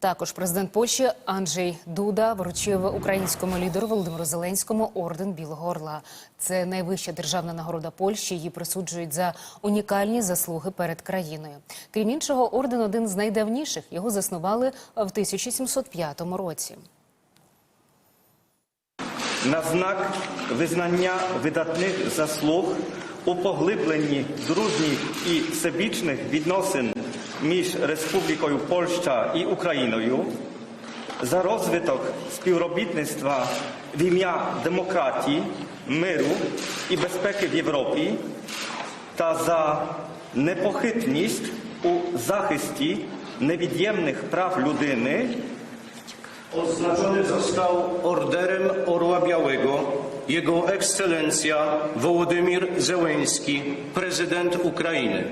Також президент Польщі Анджей Дуда вручив українському лідеру Володимиру Зеленському орден Білого Орла. Це найвища державна нагорода Польщі. Її присуджують за унікальні заслуги перед країною. Крім іншого, орден один з найдавніших. Його заснували в 1705 році. на знак визнання видатних заслуг у поглибленні дружніх і всебічних відносин між Республікою Польща і Україною, за розвиток співробітництва в ім'я демократії, миру і безпеки в Європі та за непохитність у захисті невід'ємних прав людини Odznaczony został Orderem Orła Białego Jego Ekscelencja Wołodymir Zełenski, prezydent Ukrainy.